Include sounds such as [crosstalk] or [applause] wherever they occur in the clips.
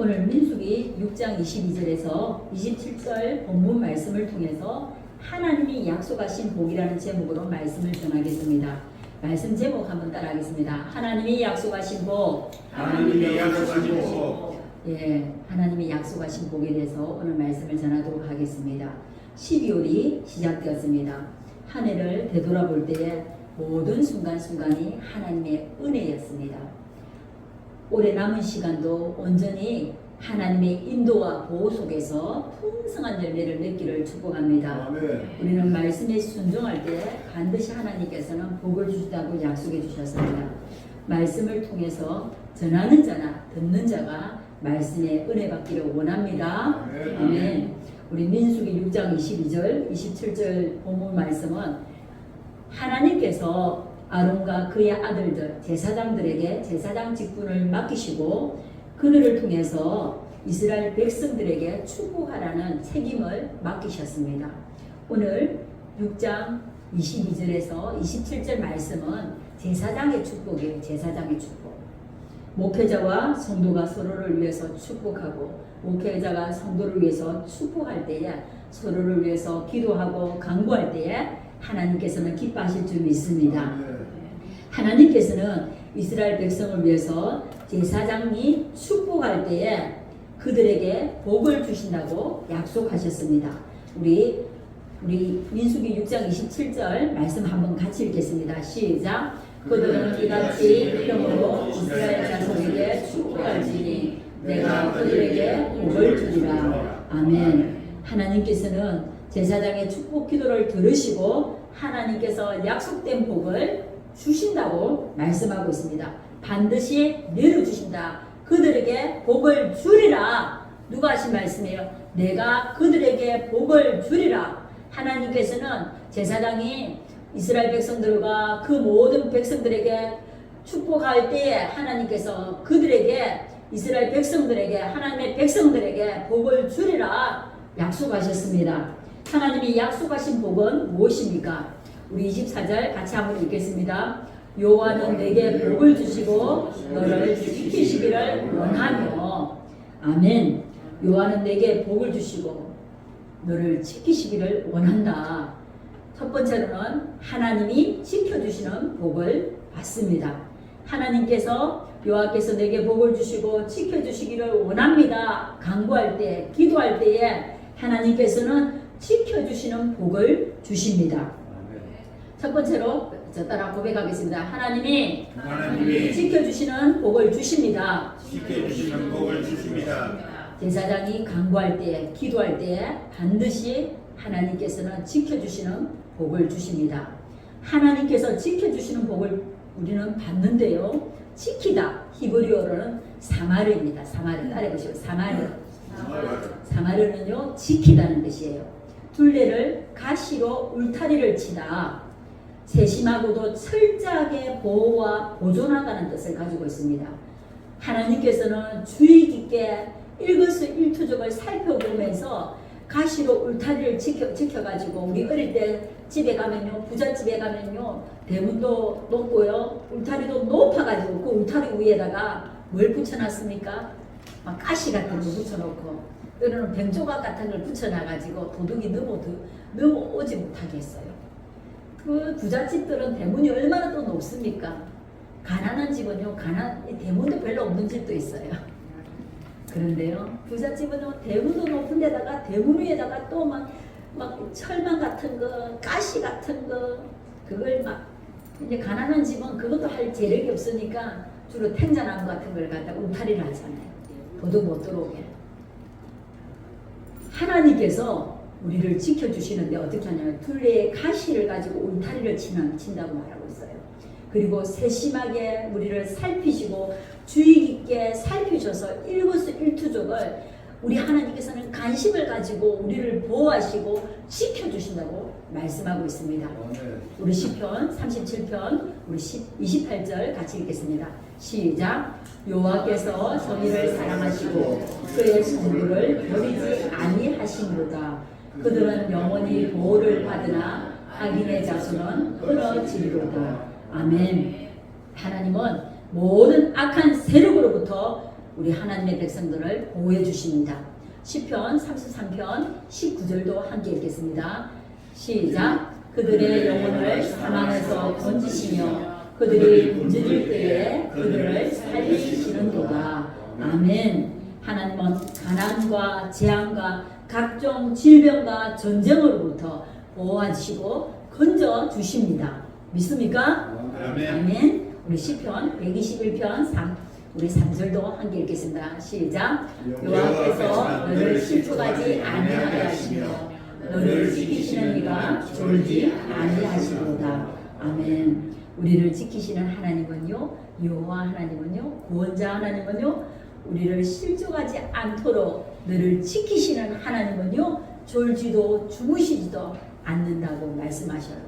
오늘 민수기 6장 22절에서 27절 본문 말씀을 통해서 하나님이 약속하신 복이라는 제목으로 말씀을 전하겠습니다. 말씀 제목 한번 따라하겠습니다. 하나님이 약속하신 복, 하나님이 약속하신 복, 예, 하나님이 약속하신 복에 대해서 오늘 말씀을 전하도록 하겠습니다. 12월이 시작되었습니다. 한 해를 되돌아볼 때에 모든 순간순간이 하나님의 은혜였습니다. 올해 남은 시간도 온전히 하나님의 인도와 보호 속에서 풍성한 열매를 맺기를 축복합니다. 아멘. 우리는 말씀에 순종할 때 반드시 하나님께서는 복을 주시다고 약속해 주셨습니다. 말씀을 통해서 전하는 자나 듣는 자가 말씀의 은혜 받기를 원합니다. 아멘. 아멘. 우리 민수기 6장 22절, 27절 본문 말씀은 하나님께서 아론과 그의 아들들 제사장들에게 제사장 직분을 맡기시고 그들을 통해서 이스라엘 백성들에게 축복하라는 책임을 맡기셨습니다. 오늘 6장 22절에서 27절 말씀은 제사장의 축복이에요. 제사장의 축복. 목회자와 성도가 서로를 위해서 축복하고 목회자가 성도를 위해서 축복할 때에 서로를 위해서 기도하고 강구할 때에 하나님께서는 기뻐하실 줄 믿습니다. 하나님께서는 이스라엘 백성을 위해서 제사장이 축복할 때에 그들에게 복을 주신다고 약속하셨습니다. 우리 우리 민수기 6장 27절 말씀 한번 같이 읽겠습니다. 시작. 그들은 이같이 이름으로 이스라엘 자손에게 축복할지니 내가 그들에게 복을 주리라. 아멘. 하나님께서는 제사장의 축복 기도를 들으시고 하나님께서 약속된 복을 주신다고 말씀하고 있습니다. 반드시 내려 주신다. 그들에게 복을 주리라. 누가 하신 말씀이에요? 내가 그들에게 복을 주리라. 하나님께서는 제사장이 이스라엘 백성들과 그 모든 백성들에게 축복할 때에 하나님께서 그들에게 이스라엘 백성들에게 하나님의 백성들에게 복을 주리라 약속하셨습니다. 하나님이 약속하신 복은 무엇입니까? 우리 24절 같이 한번 읽겠습니다. 여호와는 내게 복을 주시고 너를 지키시기를 원하며 아멘. 여호와는 내게 복을 주시고 너를 지키시기를 원한다. 첫 번째로는 하나님이 지켜주시는 복을 받습니다. 하나님께서 여호와께서 내게 복을 주시고 지켜주시기를 원합니다. 강구할 때, 기도할 때에 하나님께서는 지켜주시는 복을 주십니다. 첫 번째로 저 따라 고백하겠습니다. 하나님이 하나님이 지켜주시는 복을 주십니다. 지켜주시는 복을 주십니다. 제사장이 강구할 때, 기도할 때 반드시 하나님께서는 지켜주시는 복을 주십니다. 하나님께서 지켜주시는 복을 우리는 받는데요. 지키다 히브리어로는 사마르입니다. 사마르 따라해보시고 사마르. 사마르는요 지키다는 뜻이에요. 둘레를 가시로 울타리를 치다. 세심하고도 철저하게 보호와 보존하다는 뜻을 가지고 있습니다. 하나님께서는 주의 깊게 일거수일투족을 살펴보면서 가시로 울타리를 지켜, 지켜가지고 우리 어릴 때 집에 가면요 부잣집에 가면요 대문도 높고요 울타리도 높아가지고 그 울타리 위에다가 뭘 붙여놨습니까? 막 가시 같은 거 붙여놓고 때로는 뱅조각 같은 걸 붙여놔가지고 도둑이 넘어 넘어오지 못하게 했어요. 그 부잣집들은 대문이 얼마나 또 높습니까? 가난한 집은요 가난 이 대문도 별로 없는 집도 있어요. 그런데요 부잣집은요 대문도 높은 데다가 대문 위에다가 또 막 막 철망 같은 거 가시 같은 거 그걸 막 이제 가난한 집은 그것도 할 재력이 없으니까 주로 탱자나무 같은 걸 갖다 울타리를 하잖아요. 도둑 못 들어오게. 하나님께서 우리를 지켜주시는데 어떻게 하냐면 둘레에 가시를 가지고 울타리를 치는, 친다고 말하고 있어요. 그리고 세심하게 우리를 살피시고 주의 깊게 살피셔서 일거수일투족을 우리 하나님께서는 관심을 가지고 우리를 보호하시고 지켜주신다고 말씀하고 있습니다. 우리 시편 37편 우리 10, 28절 같이 읽겠습니다. 시작. 여호와께서 정의를 사랑하시고 그의 성도를 버리지 아니하시노다. 그들은 영원히 보호를 받으나 악인의 자손은 끊어지리로다. 아멘. 하나님은 모든 악한 세력으로부터 우리 하나님의 백성들을 보호해 주십니다. 시편 33편 19절도 함께 읽겠습니다. 시작. 그들의 영혼을 사망에서 건지시며 그들이 문제될 때에 그들을 살리시는도다. 아멘. 하나님은 가난과 재앙과 각종 질병과 전쟁으로부터 보호하시고 건져 주십니다. 믿습니까? 아멘. 아멘. 우리 시편 121편 3 우리 3절도 함께 읽겠습니다. 시작. 여호와께서 너를 실족하지 아니하게 하시며 너를 지키시는 이가 졸지 아니하시도다. 아멘. 우리를 지키시는 하나님은요, 여호와 하나님은요, 구원자 하나님은요, 우리를 실족하지 않도록 너를 지키시는 하나님은요, 졸지도 주무시지도 않는다고 말씀하셔요.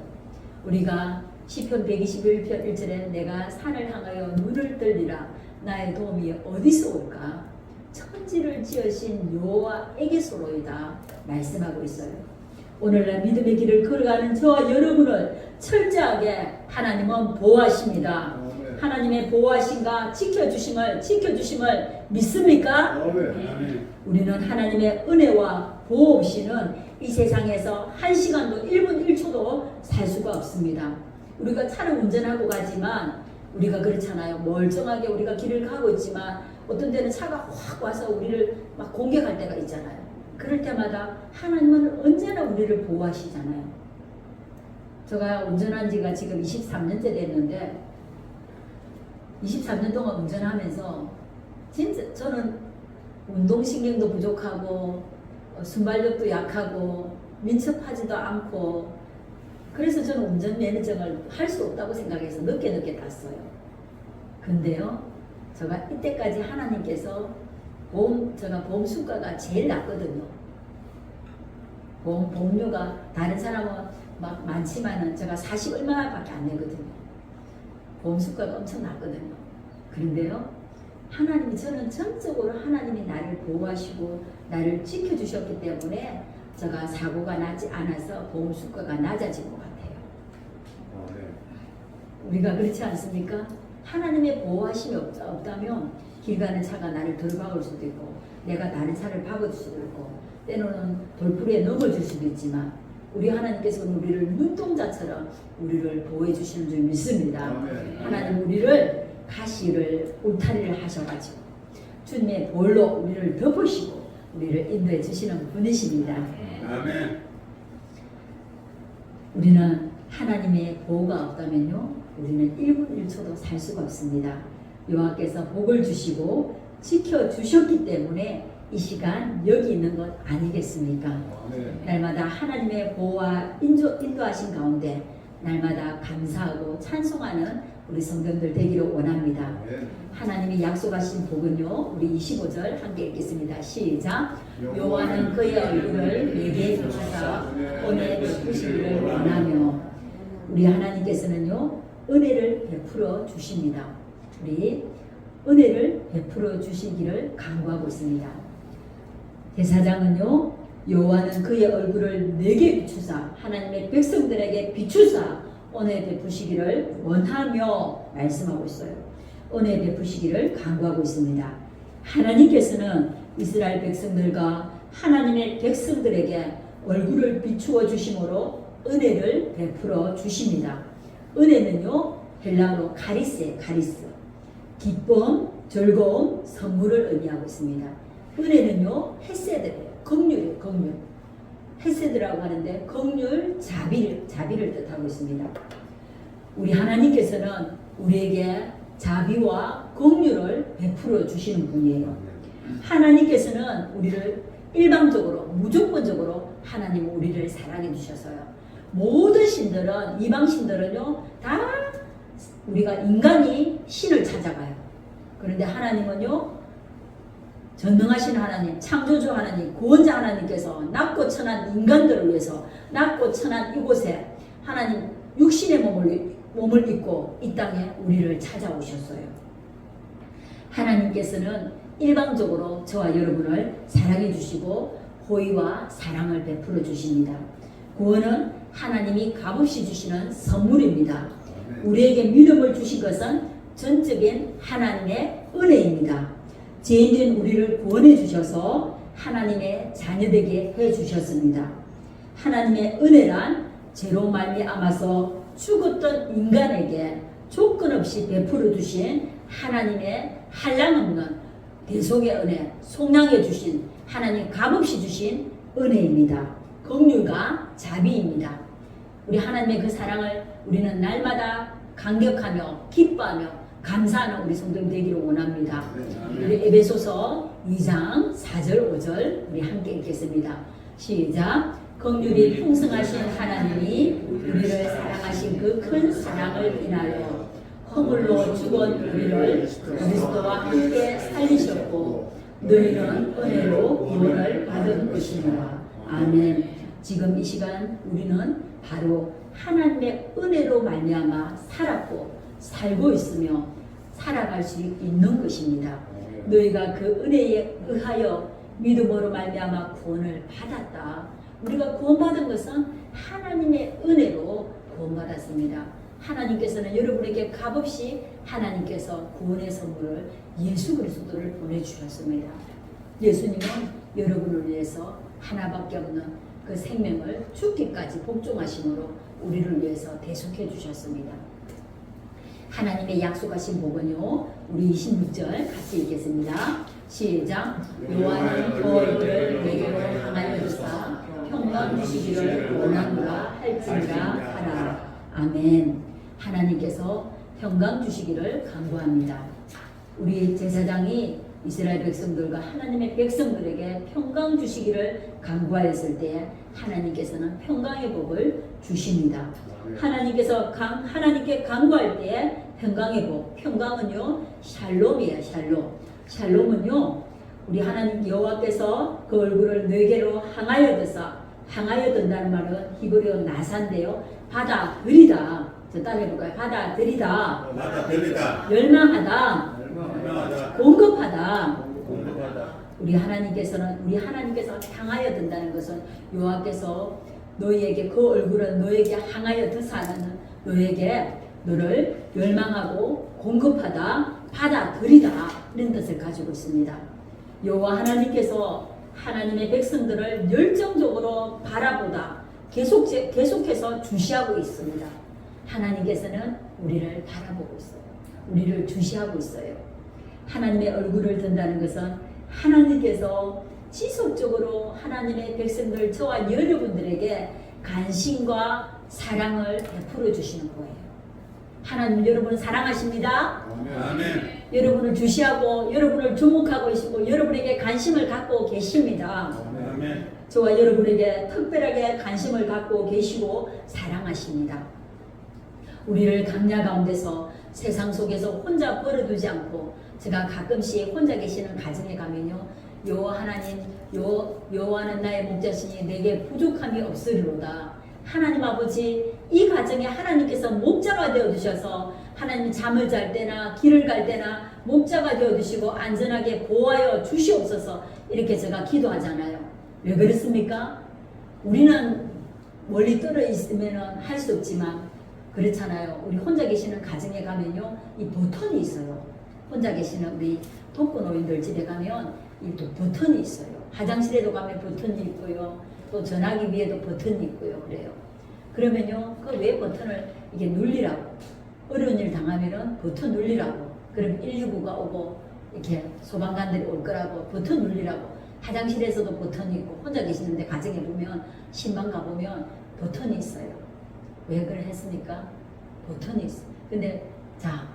우리가 시편 121편 1절에 내가 산을 향하여 눈을 들리라 나의 도움이 어디서 올까? 천지를 지으신 여호와에게서로이다 말씀하고 있어요. 오늘날 믿음의 길을 걸어가는 저와 여러분을 철저하게 하나님은 보호하십니다. 하나님의 보호하심과 지켜주심을 지켜주심을 믿습니까? 아멘. 우리는 하나님의 은혜와 보호 없이는 이 세상에서 한 시간도 1분 1초도 살 수가 없습니다. 우리가 차를 운전하고 가지만 우리가 그렇잖아요. 멀쩡하게 우리가 길을 가고 있지만 어떤 데는 차가 확 와서 우리를 막 공격할 때가 있잖아요. 그럴 때마다 하나님은 언제나 우리를 보호하시잖아요. 제가 운전한 지가 지금 23년째 됐는데 23년 동안 운전하면서 진짜 저는 운동신경도 부족하고 어, 순발력도 약하고 민첩하지도 않고 그래서 저는 운전 면허증을 할수 없다고 생각해서 늦게 늦게 땄어요. 근데요, 제가 이때까지 하나님께서 보험 제가 보험 수가가 제일 낮거든요. 보험 보험료가 다른 사람은 막 많지만은 제가 40 얼마밖에 안 내거든요. 보험 수가가 엄청 낮거든요. 그런데요, 하나님이 저는 전적으로 하나님이 나를 보호하시고 나를 지켜주셨기 때문에 제가 사고가 나지 않아서 보험 수가가 낮아진 것 같아요. 우리가 그렇지 않습니까? 하나님의 보호하심이 없, 없다 면 길 가는 차가 나를 덜 박을 수도 있고 내가 다른 차를 박을 수도 있고 때로는 돌풀이에 넘어질 수도 있지만 우리 하나님께서는 우리를 눈동자처럼 우리를 보호해 주시는 줄 믿습니다. 아멘. 하나님 우리를 가시를 울타리를 하셔가지고 주님의 볼로 우리를 덮으시고 우리를 인도해 주시는 분이십니다. 아멘. 우리는 하나님의 보호가 없다면요, 우리는 1분 1초도 살 수가 없습니다. 여호와께서 복을 주시고 지켜 주셨기 때문에 이 시간 여기 있는 것 아니겠습니까? 날마다 하나님의 보호와 인도, 인도하신 가운데 날마다 감사하고 찬송하는 우리 성도들 되기를 원합니다. 하나님이 약속하신 복은요, 우리 25절 함께 읽겠습니다. 시작. 여호와는 그의 얼굴을 내게 비추사 은혜 베푸시기를 원하며 우리 하나님께서는요 은혜를 베풀어 주십니다. 우리 은혜를 베풀어 주시기를 강구하고 있습니다. 대사장은요 여호와는 그의 얼굴을 내게 비추사 하나님의 백성들에게 비추사 은혜 베푸시기를 원하며 말씀하고 있어요. 은혜 베푸시기를 강구하고 있습니다. 하나님께서는 이스라엘 백성들과 하나님의 백성들에게 얼굴을 비추어 주심으로 은혜를 베풀어 주십니다. 은혜는요 헬라어로 카리스에 카리스 기쁨, 즐거움, 선물을 의미하고 있습니다. 은혜는요 헤세드예요. 긍휼이에요. 긍휼. 헤세드라고 하는데 긍휼, 자비를 자비를 뜻하고 있습니다. 우리 하나님께서는 우리에게 자비와 긍휼을 베풀어 주시는 분이에요. 하나님께서는 우리를 일방적으로 무조건적으로 하나님 우리를 사랑해 주셔서요. 모든 신들은 이방 신들은요 다 우리가 인간이 신을 찾아가요. 그런데 하나님은요 전능하신 하나님, 창조주 하나님, 구원자 하나님께서 낮고 천한 인간들을 위해서 낮고 천한 이곳에 하나님 육신의 몸을 몸을 입고 이 땅에 우리를 찾아오셨어요. 하나님께서는 일방적으로 저와 여러분을 사랑해 주시고 호의와 사랑을 베풀어 주십니다. 구원은 하나님이 값없이 주시는 선물입니다. 우리에게 믿음을 주신 것은 전적인 하나님의 은혜입니다. 죄인된 우리를 구원해 주셔서 하나님의 자녀되게 해 주셨습니다. 하나님의 은혜란 죄로 말미암아서 죽었던 인간에게 조건 없이 베풀어 주신 하나님의 한량없는 대속의 은혜, 속량해 주신 하나님 값없이 주신 은혜입니다. 긍휼과 자비입니다. 우리 하나님의 그 사랑을 우리는 날마다 감격하며 기뻐하며 감사하는 우리 성도님 되기를 원합니다. 우리 에베소서 2장 4절 5절 우리 함께 읽겠습니다. 시작. 긍휼이 풍성하신 하나님이 우리를 사랑하신 그 큰 사랑을 인하여 허물로 죽은 우리를 그리스도와 함께 살리셨고 너희는 은혜로 구원을 받은 것이니라. 아멘. 지금 이 시간 우리는 바로 하나님의 은혜로 말미암아 살았고 살고 있으며 살아갈 수 있는 것입니다. 너희가 그 은혜에 의하여 믿음으로 말미암아 구원을 받았다. 우리가 구원받은 것은 하나님의 은혜로 구원받았습니다. 하나님께서는 여러분에게 값없이 하나님께서 구원의 선물을 예수 그리스도를 보내주셨습니다. 예수님은 여러분을 위해서 하나밖에 없는 그 생명을 죽기까지 복종하심으로 우리를 위해서 대속해 주셨습니다. 하나님의 약속하신 복은요. 우리 26절 같이 읽겠습니다. 시작. 요한은 그 얼굴을 내게로 향하여 주사 평강 주시기를 원하노라 할지니라 하라. 아멘. 하나님께서 평강 주시기를 간구합니다. 우리 제사장이 이스라엘 백성들과 하나님의 백성들에게 평강 주시기를 간구하였을 때 하나님께서는 평강의 복을 주십니다. 하나님께서 강, 하나님께 간구할 때 평강의 복, 평강은요 샬롬이에요, 샬롬. 샬롬은요 우리 하나님 여호와께서 그 얼굴을 네 개로 향하여 드사 향하여 든다는 말은 히브리어 나사인데요 받아들이다. 저 따라해볼까요? 받아들이다. 들리다. 열망하다. 공급하다. 우리 하나님께서는 우리 하나님께서 향하여 든다는 것은 여호와께서 너희에게 그 얼굴은 너에게 향하여 드사는 너에게 너를 열망하고 공급하다 받아들이다 이런 뜻을 가지고 있습니다. 여호와 하나님께서 하나님의 백성들을 열정적으로 바라보다 계속 계속해서 주시하고 있습니다. 하나님께서는 우리를 바라보고 있어요. 우리를 주시하고 있어요. 하나님의 얼굴을 든다는 것은 하나님께서 지속적으로 하나님의 백성들 저와 여러분들에게 관심과 사랑을 베풀어 주시는 거예요. 하나님 여러분 사랑하십니다. 아멘. 여러분을 주시하고 여러분을 주목하고 계시고 여러분에게 관심을 갖고 계십니다. 아멘. 저와 여러분에게 특별하게 관심을 갖고 계시고 사랑하십니다. 우리를 강야 가운데서 세상 속에서 혼자 버려두지 않고 제가 가끔씩 혼자 계시는 가정에 가면요 여호와 하나님 여 여호와는 나의 목자시니 내게 부족함이 없으리로다. 하나님 아버지 이 가정에 하나님께서 목자가 되어 주셔서 하나님 잠을 잘 때나 길을 갈 때나 목자가 되어 주시고 안전하게 보호하여 주시옵소서. 이렇게 제가 기도하잖아요. 왜 그렇습니까? 우리는 멀리 떨어 있으면 할 수 없지만 그렇잖아요. 우리 혼자 계시는 가정에 가면요, 이 버튼이 있어요. 혼자 계시는 우리 독거노인들 집에 가면 이 또 버튼이 있어요. 화장실에도 가면 버튼이 있고요. 또 전화기 위에도 버튼이 있고요. 그래요. 그러면요, 그 왜 버튼을 이게 눌리라고. 어려운 일 당하면은 버튼 눌리라고. 그럼 119가 오고 이렇게 소방관들이 올 거라고 버튼 눌리라고. 화장실에서도 버튼이 있고 혼자 계시는데 가정에 보면 신방 가보면 버튼이 있어요. 왜 그래 했습니까? 버튼이 있어. 근데 자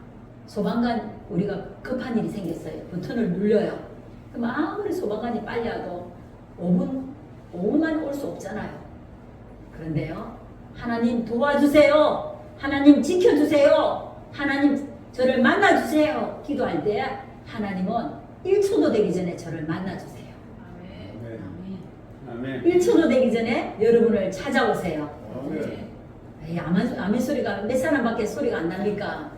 소방관 우리가 급한 일이 생겼어요. 버튼을 눌려요. 그럼 아무리 소방관이 빨리 와도 5분 5분만 올 수 없잖아요. 그런데요. 하나님 도와주세요. 하나님 지켜주세요. 하나님 저를 만나주세요. 기도할 때 하나님은 1초도 되기 전에 저를 만나주세요. 아멘. 1초도 되기 전에 여러분을 찾아오세요. 아멘. 에이, 아멘, 아멘 소리가 몇 사람밖에 소리가 안 납니까?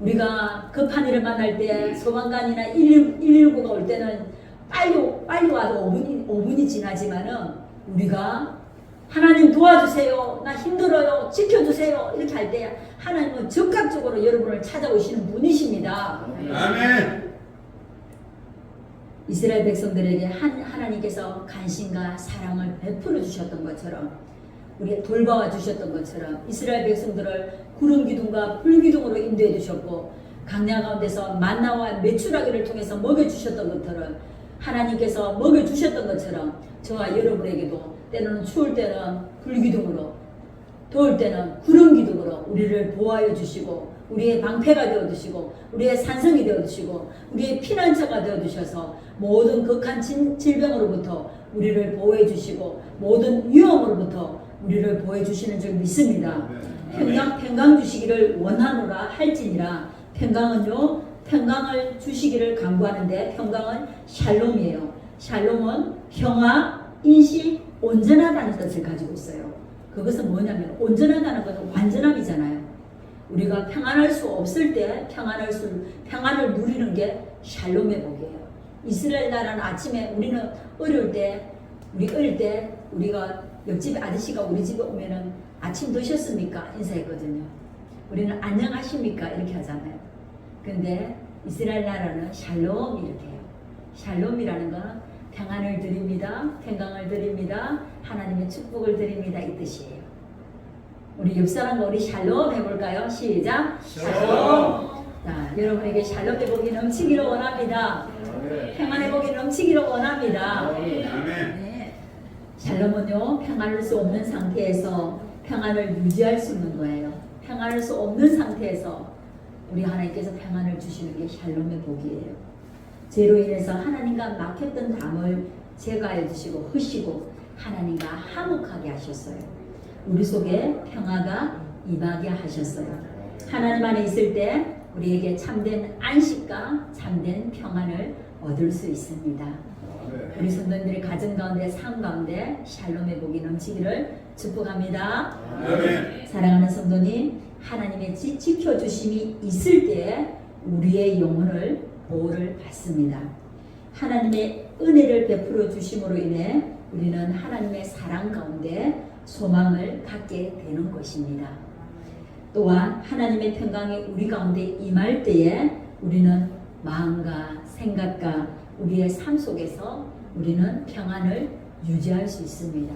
우리가 급한 일을 만날 때 소방관이나 119 가 올 때는 빨리 빨리 와도 5분이 5분이 지나지만은 우리가 하나님 도와주세요. 나 힘들어요. 지켜주세요. 이렇게 할 때 하나님은 적극적으로 여러분을 찾아오시는 분이십니다. 아멘. 이스라엘 백성들에게 한, 하나님께서 간신과 사랑을 베풀어 주셨던 것처럼 우리 돌봐와 주셨던 것처럼 이스라엘 백성들을 구름 기둥과 불 기둥으로 인도해 주셨고 강야 가운데서 만나와 메추라기를 통해서 먹여 주셨던 것처럼 하나님께서 먹여 주셨던 것처럼 저와 여러분에게도 때로는 추울 때는 불 기둥으로 더울 때는 구름 기둥으로 우리를 보호하여 주시고 우리의 방패가 되어 주시고 우리의 산성이 되어 주시고 우리의 피난처가 되어 주셔서 모든 극한 진- 질병으로부터 우리를 보호해 주시고 모든 위험으로부터 우리를 보호해 주시는 줄 믿습니다. 평강 평강 주시기를 원하노라 할지니라 평강은요 평강을 주시기를 간구하는데 평강은 샬롬이에요. 샬롬은 평화, 인시, 온전하다는 뜻을 가지고 있어요. 그것은 뭐냐면 온전하다는 것은 완전함이잖아요. 우리가 평안할 수 없을 때 평안할 수 평안을 누리는 게 샬롬의 복이에요. 이스라엘 나라는 아침에 우리는 어릴 때 우리 어릴 때 우리가 옆집 아저씨가 우리 집에 오면은 아침 드셨습니까 인사했거든요. 우리는 안녕하십니까 이렇게 하잖아요. 근데 이스라엘 나라는 샬롬 이렇게 해요. 샬롬이라는 건 평안을 드립니다. 평강을 드립니다. 하나님의 축복을 드립니다. 이 뜻이에요. 우리 옆 사람과 우리 샬롬 해볼까요? 시작. 샬롬. 자, 여러분에게 샬롬의 복이 넘치기를 원합니다. 평안의 복이 넘치기를 원합니다. 아멘. 샬롬은요 평안할 수 없는 상태에서 평안을 유지할 수 있는 거예요. 평안할 수 없는 상태에서 우리 하나님께서 평안을 주시는 게 샬롬의 복이에요. 죄로 인해서 하나님과 막혔던 담을 제거해 주시고 흐시고 하나님과 화목하게 하셨어요. 우리 속에 평화가 임하게 하셨어요. 하나님 안에 있을 때 우리에게 참된 안식과 참된 평안을 얻을 수 있습니다. 우리 성도님들의 가정 가운데 삶 가운데 샬롬의 복이 넘치기를 축복합니다. 아멘. 사랑하는 성도님, 하나님의 지- 지켜주심이 있을 때 우리의 영혼을 보호를 받습니다. 하나님의 은혜를 베풀어 주심으로 인해 우리는 하나님의 사랑 가운데 소망을 갖게 되는 것입니다. 또한 하나님의 평강이 우리 가운데 임할 때에 우리는 마음과 생각과 우리의 삶 속에서 우리는 평안을 유지할 수 있습니다.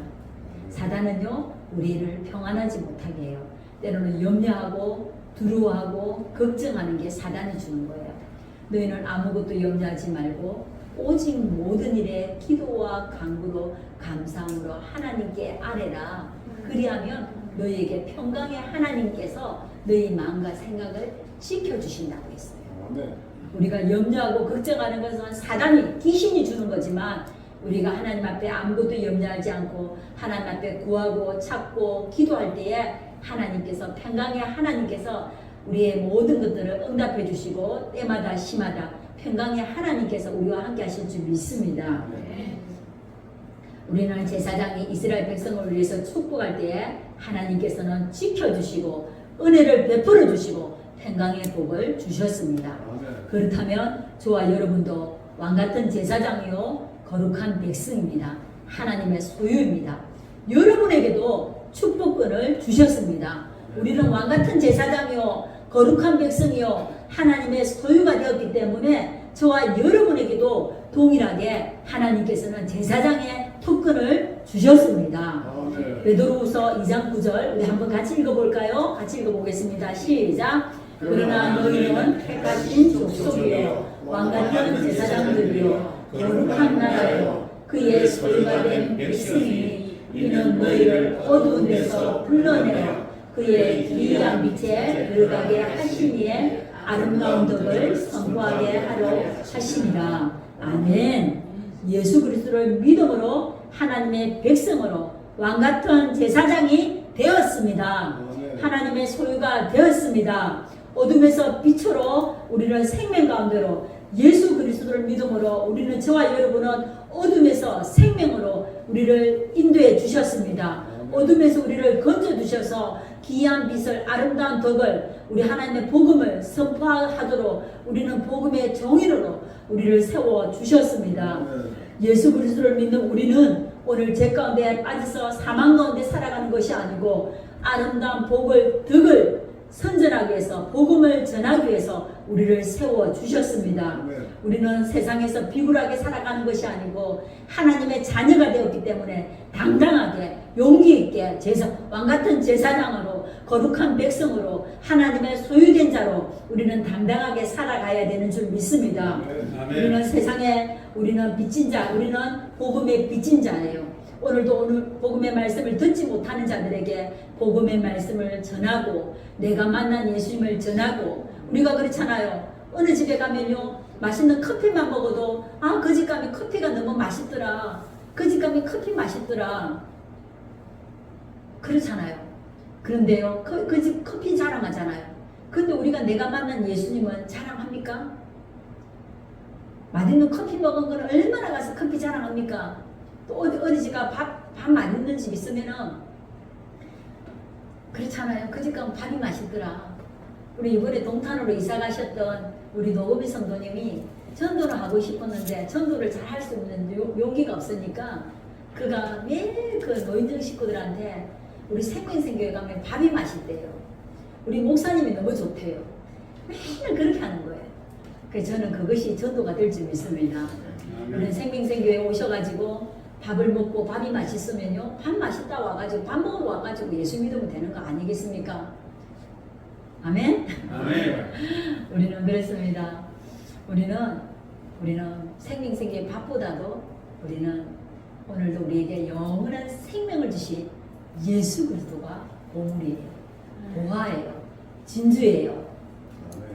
사단은요, 우리를 평안하지 못하게 해요. 때로는 염려하고 두려워하고 걱정하는 게 사단이 주는 거예요. 너희는 아무것도 염려하지 말고 오직 모든 일에 기도와 간구로 감사함으로 하나님께 아뢰라. 그리하면 너희에게 평강의 하나님께서 너희 마음과 생각을 지켜주신다고 했어요. 우리가 염려하고 걱정하는 것은 사단이 귀신이 주는 거지만 우리가 하나님 앞에 아무것도 염려하지 않고 하나님 앞에 구하고 찾고 기도할 때에 하나님께서 평강의 하나님께서 우리의 모든 것들을 응답해 주시고 때마다 시마다 평강의 하나님께서 우리와 함께 하실 줄 믿습니다. 우리는 제사장이 이스라엘 백성을 위해서 축복할 때에 하나님께서는 지켜주시고 은혜를 베풀어 주시고 평강의 복을 주셨습니다. 그렇다면 저와 여러분도 왕 같은 제사장이요 거룩한 백성입니다. 하나님의 소유입니다. 여러분에게도 축복권을 주셨습니다. 우리는 왕 같은 제사장이요 거룩한 백성이요 하나님의 소유가 되었기 때문에 저와 여러분에게도 동일하게 하나님께서는 제사장의 특권을 주셨습니다. 베드로후서 2장 9절 우리 한번 같이 읽어볼까요? 같이 읽어보겠습니다. 시작. 그러나 너희는 택하신 족속이요 왕같은 제사장들이요 거룩한 나라요 그의 소유가 된 백성이니 이는 너희를 어두운 데서 불러내어 그의 기이한 빛에 들어가게 하시니에 아름다운 덕을 선포하게 하려 하시니라 아멘 예수 그리스도를 믿음으로 하나님의 백성으로 왕 같은 제사장이 되었습니다. 하나님의 소유가 되었습니다. 어둠에서 빛으로 우리는 생명 가운데로 예수 그리스도를 믿음으로 우리는 저와 여러분은 어둠에서 생명으로 우리를 인도해 주셨습니다. 어둠에서 우리를 건져 주셔서 기이한 빛을 아름다운 덕을 우리 하나님의 복음을 선포하도록 우리는 복음의 정인으로 우리를 세워 주셨습니다. 예수 그리스도를 믿는 우리는 오늘 죄 가운데 빠져서 사망 가운데 살아가는 것이 아니고 아름다운 복을 덕을 선전하기 위해서 복음을 전하기 위해서 우리를 세워 주셨습니다. 아멘. 우리는 세상에서 비굴하게 살아가는 것이 아니고 하나님의 자녀가 되었기 때문에 당당하게 용기 있게 제사 왕 같은 제사장으로 거룩한 백성으로 하나님의 소유된 자로 우리는 당당하게 살아가야 되는 줄 믿습니다. 아멘. 우리는 세상에 우리는 빚진 자, 우리는 복음의 빚진 자예요. 오늘도 오늘 복음의 말씀을 듣지 못하는 자들에게 복음의 말씀을 전하고 내가 만난 예수님을 전하고 우리가 그렇잖아요. 어느 집에 가면요 맛있는 커피만 먹어도 아 그 집 가면 커피가 너무 맛있더라. 그 집 가면 커피 맛있더라. 그렇잖아요. 그런데요 그 집 커피 자랑하잖아요. 근데 우리가 내가 만난 예수님은 자랑합니까? 맛있는 커피 먹은 거는 얼마나 가서 커피 자랑합니까? 또 어디 어디 집가 밥, 밥 맛있는 집 있으면은 그렇잖아요. 그 집 가면 밥이 맛있더라. 우리 이번에 동탄으로 이사 가셨던 우리 노고비 성도님이 전도를 하고 싶었는데 전도를 잘 할 수 없는 요- 용기가 없으니까 그가 매일 그 노인정 식구들한테 우리 생명생교회 가면 밥이 맛있대요. 우리 목사님이 너무 좋대요. 맨날 그렇게 하는 거예요. 그래서 저는 그것이 전도가 될 줄 믿습니다. 우리는 생명생교회 오셔가지고 밥을 먹고 밥이 맛있으면요 밥 맛있다 와가지고 밥 먹으러 와가지고 예수 믿으면 되는 거 아니겠습니까? 아멘. 아멘. [laughs] 우리는 그렇습니다. 우리는 우리는 생명생교회 밥보다도 우리는 오늘도 우리에게 영원한 생명을 주신 예수 그리스도가 보물이에요, 보화예요, 진주예요.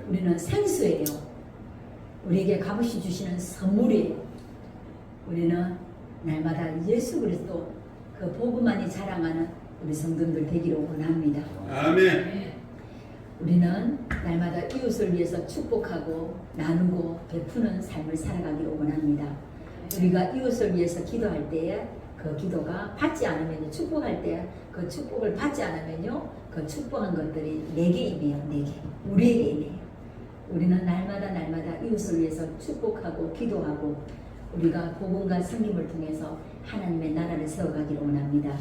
우리는 생수예요. 우리에게 값없이 주시는 선물이에요. 우리는 날마다 예수 그리스도 그 복음만이 자랑하는 우리 성도들 되기를 원합니다. 아멘. 우리는 날마다 이웃을 위해서 축복하고 나누고 베푸는 삶을 살아가기를 원합니다. 우리가 이웃을 위해서 기도할 때에 그 기도가 받지 않으면요 축복할 때 그 축복을 받지 않으면요 그 축복한 것들이 내게 임해요 내게 우리에게 임해요 우리는 날마다 날마다 이웃을 위해서 축복하고 기도하고 우리가 복음과 성김을 통해서 하나님의 나라를 세워가기를 원합니다.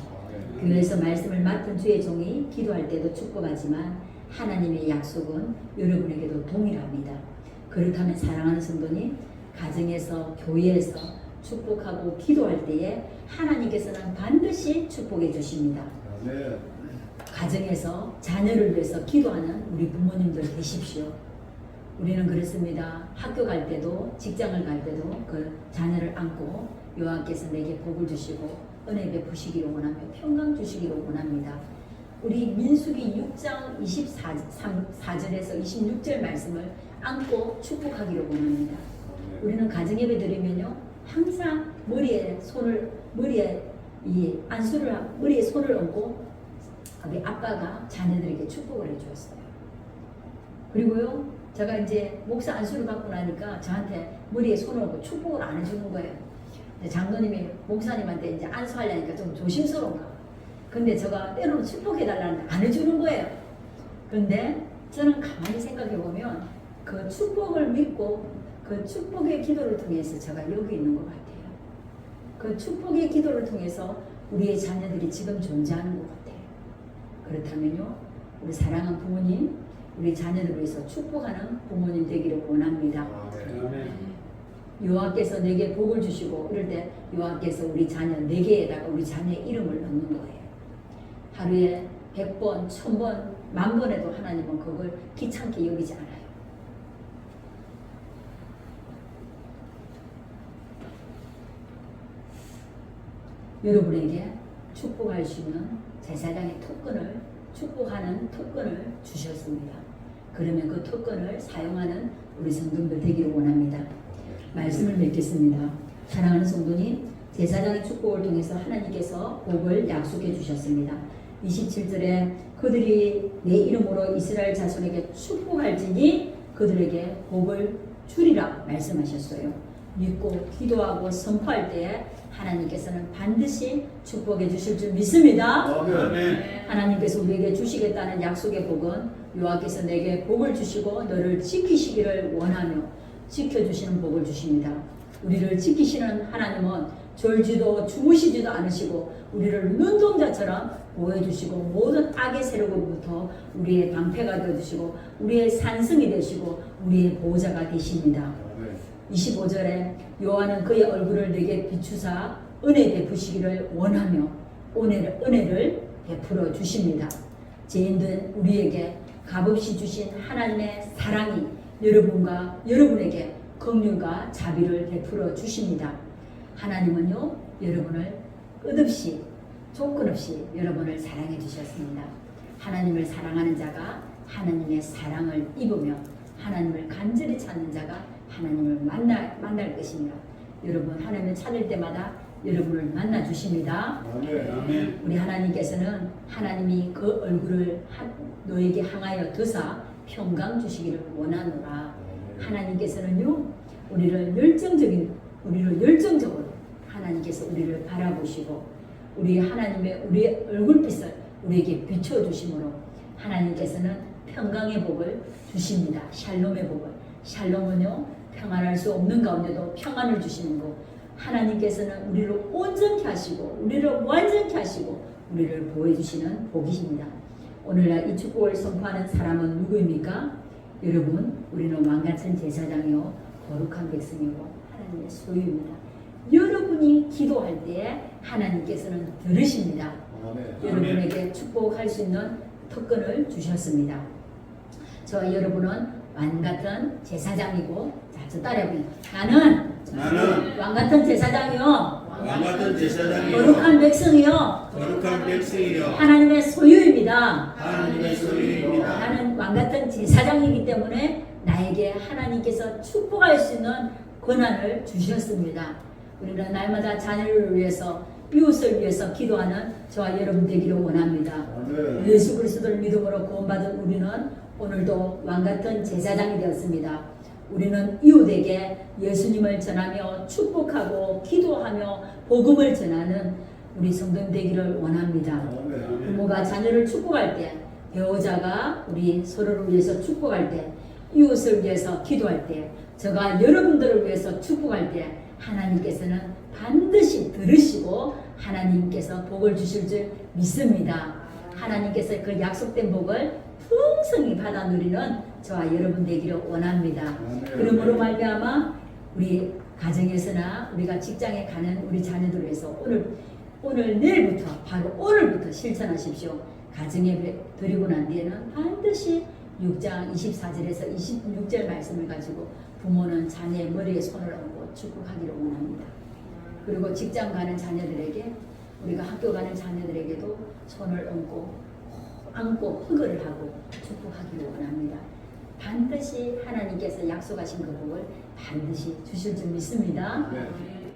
교회에서 말씀을 맡은 주의 종이 기도할 때도 축복하지만 하나님의 약속은 여러분에게도 동일합니다. 그렇다면 사랑하는 성도님, 가정에서 교회에서 축복하고 기도할 때에 하나님께서는 반드시 축복해 주십니다. 아멘. 가정에서 자녀를 위해서 기도하는 우리 부모님들 되십시오. 우리는 그렇습니다. 학교 갈 때도 직장을 갈 때도 그 자녀를 안고 여호와께서 내게 복을 주시고 은혜 베푸시기를 원하며 평강 주시기를 원합니다. 우리 민수기 6장 24절에서 26절 말씀을 안고 축복하기를 원합니다. 우리는 가정 예배 드리면요 항상 머리에 손을 머리에 이 안수를 하- 머리에 손을 얹고 우리 아빠가 자녀들에게 축복을 해주었어요. 그리고요 제가 이제 목사 안수를 받고 나니까 저한테 머리에 손을 얹고 축복을 안 해주는 거예요. 장로님이 목사님한테 이제 안수하려니까 좀 조심스러운가. 봐. 근데 제가 때로는 축복해달라는데 안 해주는 거예요. 근데 저는 가만히 생각해 보면 그 축복을 믿고 그 축복의 기도를 통해서 제가 여기 있는 것 같아요. 그 축복의 기도를 통해서 우리의 자녀들이 지금 존재하는 것 같아요. 그렇다면요, 우리 사랑하는 부모님, 우리 자녀들을 위해서 축복하는 부모님 되기를 원합니다. 아멘. 여호와께서 내게 복을 주시고 이럴 때 여호와께서 우리 자녀 네 개에다가 우리 자녀의 이름을 넣는 거예요. 하루에 백 번, 천 번, 만 번에도 하나님은 그걸 귀찮게 여기지 않아요. 여러분에게 축복할 수 있는 제사장의 특권을 축복하는 특권을 주셨습니다. 그러면 그 특권을 사용하는 우리 성도들 되기를 원합니다. 말씀을 맺겠습니다. 사랑하는 성도님, 제사장의 축복을 통해서 하나님께서 복을 약속해 주셨습니다. 27절에 그들이 내 이름으로 이스라엘 자손에게 축복할지니 그들에게 복을 주리라 말씀하셨어요. 믿고 기도하고 선포할 때에 하나님께서는 반드시 축복해 주실 줄 믿습니다. 아멘. 하나님께서 우리에게 주시겠다는 약속의 복은 여호와께서 내게 복을 주시고 너를 지키시기를 원하며 지켜주시는 복을 주십니다. 우리를 지키시는 하나님은 졸지도 주무시지도 않으시고 우리를 눈동자처럼 보호해주시고 모든 악의 세력으로부터 우리의 방패가 되어주시고 우리의 산성이 되시고 우리의 보호자가 되십니다. 아멘. 25절에 요한은 그의 얼굴을 내게 비추사 은혜 베푸시기를 원하며 은혜를, 은혜를 베풀어 주십니다. 죄인된 우리에게 값없이 주신 하나님의 사랑이 여러분과 여러분에게 긍휼과 자비를 베풀어 주십니다. 하나님은요 여러분을 끝없이 조건 없이 여러분을 사랑해 주셨습니다. 하나님을 사랑하는 자가 하나님의 사랑을 입으며 하나님을 간절히 찾는 자가 하나님을 만나, 만날 것입니다. 여러분 하나님을 찾을 때마다 여러분을 만나 주십니다. 아멘. 아멘. 우리 하나님께서는 하나님이 그 얼굴을 하- 너에게 향하여 드사 평강 주시기를 원하노라. 하나님께서는요 우리를 열정적인 우리를 열정적으로 하나님께서 우리를 바라보시고 우리 하나님의 우리 얼굴빛을 우리에게 비춰 주심으로 하나님께서는 평강의 복을 주십니다. 샬롬의 복을. 샬롬은요 평안할 수 없는 가운데도 평안을 주시는 것. 하나님께서는 우리를 온전케 하시고 우리를 완전케 하시고 우리를 보호해 주시는 복이십니다. 오늘날 이 축복을 선포하는 사람은 누구입니까? 여러분, 우리는 왕같은 제사장이요 거룩한 백성이고 하나님의 소유입니다. 여러분이 기도할 때 하나님께서는 들으십니다. 아멘. 여러분에게 축복할 수 있는 특권을 주셨습니다. 저와 여러분은 왕 같은 제사장이고 자, 저 따라해보니 나는 나는 왕 같은 제사장이요 왕 같은 제사장이요 거룩한 백성이요 거룩한 백성이요 하나님의 소유입니다. 하나님의 소유입니다. 나는 왕 같은 제사장이기 때문에 나에게 하나님께서 축복할 수 있는 권한을 주셨습니다. 우리는 날마다 자녀를 위해서 이웃을 위해서 기도하는 저와 여러분 되기를 원합니다. 예수 그리스도를 믿음으로 구원받은 우리는 오늘도 왕 같은 제사장이 되었습니다. 우리는 이웃에게 예수님을 전하며 축복하고 기도하며 복음을 전하는 우리 성도님 되기를 원합니다. 아멘. 부모가 자녀를 축복할 때, 배우자가 우리 서로를 위해서 축복할 때, 이웃을 위해서 기도할 때, 제가 여러분들을 위해서 축복할 때, 하나님께서는 반드시 들으시고 하나님께서 복을 주실 줄 믿습니다. 하나님께서 그 약속된 복을 풍성히 받아 누리는 저와 여러분 되기를 원합니다. 아멘. 그러므로 말미암아 우리 가정에서나 우리가 직장에 가는 우리 자녀들을 위해서 오늘 오늘 내일부터 바로 오늘부터 실천하십시오. 가정에 배- 드리고 난 뒤에는 반드시 6장 24절에서 26절 말씀을 가지고 부모는 자녀의 머리에 손을 얹고 축복하기를 원합니다. 그리고 직장 가는 자녀들에게 우리가 학교 가는 자녀들에게도 손을 얹고 안고 허그를 하고 축복하기를 원합니다. 반드시 하나님께서 약속하신 그 복을 반드시 주실 줄 믿습니다. 아멘.